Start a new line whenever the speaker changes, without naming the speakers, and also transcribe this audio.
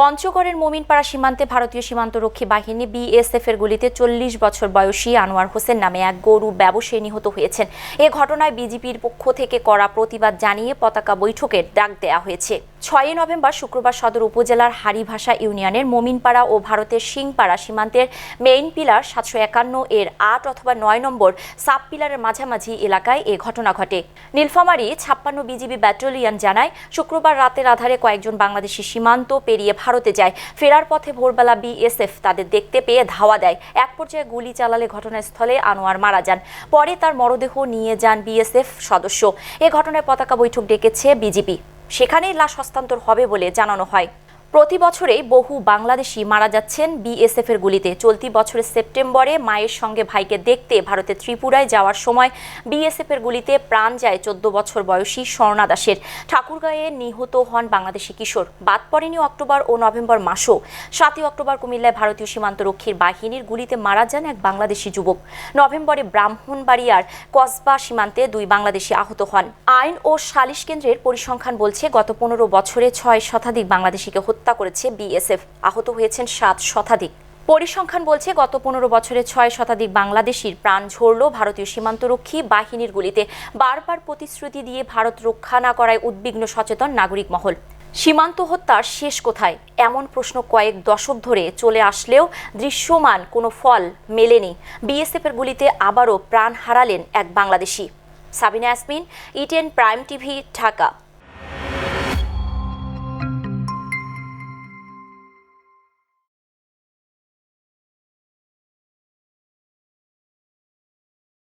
পঞ্চগড়ের মোমিনপাড়া সীমান্তে ভারতীয় সীমান্তরক্ষী বাহিনী বিএসএফ এর গুলিতে চল্লিশ বছর বয়সী আনোয়ার হোসেন নামে এক গরু ব্যবসায়ী নিহত হয়েছেন। এ ঘটনায় বিজেপির পক্ষ থেকে করা প্রতিবাদ জানিয়ে পতাকা বৈঠকের ডাক দেয়া হয়েছে। ছয়ই নভেম্বর শুক্রবার সদর উপজেলার হারিভাষা ইউনিয়নের মোমিনপাড়া ও ভারতের সিংপাড়া সীমান্তের মেইন পিলার সাতশো একান্ন এর আট অথবা নয় নম্বর সাব পিলারের মাঝামাঝি এলাকায় এ ঘটনা ঘটে। নীলফামারী ছাপ্পান্ন বিজিবি ব্যাটালিয়ন জানায়, শুক্রবার রাতের আধারে কয়েকজন বাংলাদেশি সীমান্ত পেরিয়ে ভারতে যায়। ফেরার পথে ভোরবেলা বিএসএফ তাদের দেখতে পেয়ে ধাওয়া দেয়। এক পর্যায়ে গুলি চালালে ঘটনাস্থলে আনোয়ার মারা যান। পরে তার মরদেহ নিয়ে যান বিএসএফ সদস্য। এ ঘটনায় পতাকা বৈঠক ডেকেছে বিজেপি সেখানেই লাশ হস্তান্তর হবে বলে জানানো হয়। প্রতি বছরেই বহু বাংলাদেশি মারা যাচ্ছেন বিএসএফ এর গুলিতে। চলতি বছরের সেপ্টেম্বরে মায়ের সঙ্গে ভাইকে দেখতে ভারতের ত্রিপুরায় যাওয়ার সময় বিএসএফ এর গুলিতে প্রাণ যায় চোদ্দ বছর বয়সী স্বর্ণা দাসের। ঠাকুরগাঁয়ে নিহত হন বাংলাদেশি কিশোর। বাদ পড়েনি অক্টোবর ও নভেম্বর মাসও। সাতই অক্টোবর কুমিল্লায় ভারতীয় সীমান্তরক্ষীর বাহিনীর গুলিতে মারা যান এক বাংলাদেশি যুবক। নভেম্বরে ব্রাহ্মণবাড়িয়ার কসবা সীমান্তে দুই বাংলাদেশি আহত হন। আইন ও সালিশ কেন্দ্রের পরিসংখ্যান বলছে, গত পনেরো বছরে ছয় শতাধিক বাংলাদেশিকে হত্যা করেছে বিএসএফ। আহত হয়েছেন সাত শতাধিক। পরিসংখ্যান বলছে, গত পনেরো বছরে ছয় শতাধিক বাংলাদেশির প্রাণ ঝরল ভারতীয় সীমান্তরক্ষী বাহিনীর গুলিতে। বারবার প্রতিশ্রুতি দিয়ে ভারত রক্ষা না করায় উদ্বিগ্ন সচেতন নাগরিক মহল। সীমান্ত হত্যার শেষ কোথায়? এমন প্রশ্ন কয়েক দশক ধরে চলে আসলেও দৃশ্যমান কোনো ফল মেলেনি। বিএসএফের গুলিতে আবারও প্রাণ হারালেন এক বাংলাদেশি। সাবিনা ইটেন প্রাইম টিভি, ঢাকা।